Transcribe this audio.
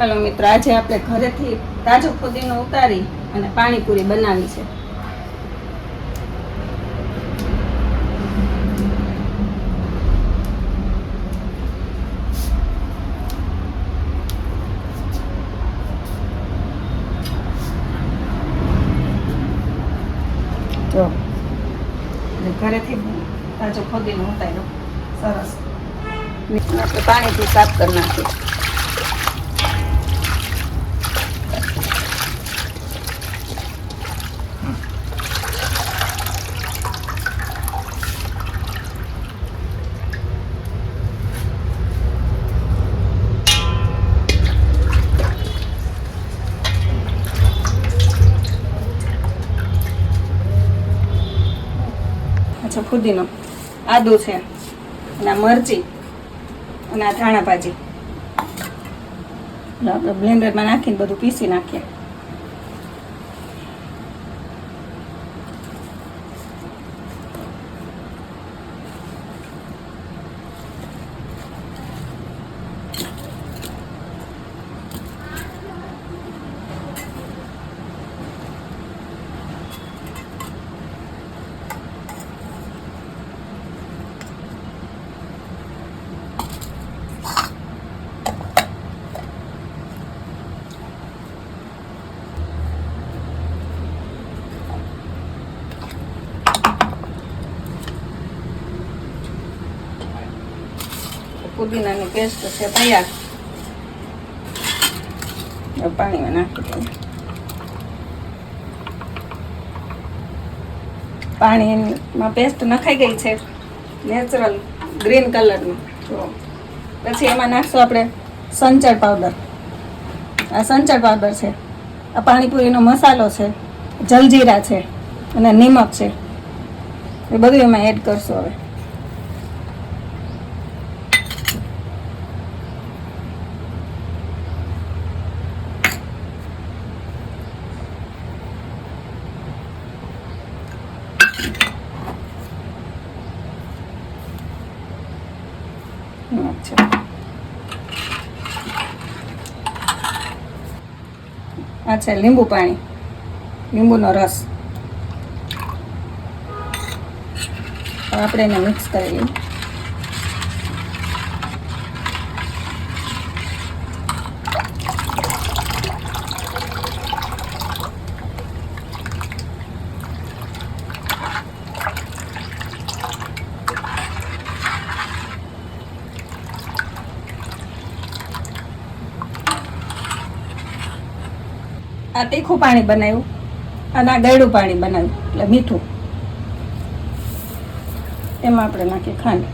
ચાલો મિત્રો, આજે આપણે ઘરેથી તાજો ફુદીનો ઉતારી અને પાણીપુરી બનાવી છે. જો ઘરેથી તાજો ફુદીનો ઉતાર્યો. સરસ. આપણે પાણીથી સાફ કરી નાખીએ ફુદીનો આદુ છે. અને મરચી. અને આ ધાણા ભાજી બ્લેન્ડરમાં નાખીને બધું પીસી નાખીએ. પુદીનાની પેસ્ટ છે તૈયાર. પાણીમાં નાખી પાણીમાં પેસ્ટ નખાઈ ગઈ છે નેચરલ ગ્રીન કલરની જો પછી એમાં નાખશું આપણે સંચળ પાવડર આ સંચળ પાવડર છે. આ પાણીપુરીનો મસાલો છે, જલજીરા છે, અને નિમક છે. એ બધું એમાં એડ કરશું હવે. અચ્છા લીંબુ પાણી. લીંબુનો રસ. આપણે એને મિક્સ કરી લઈએ. આ તીખું પાણી બનાવ્યું અને આ ગળ્યું પાણી બનાવ્યું, એટલે મીઠું. એમાં આપણે નાખીએ ખાંડ.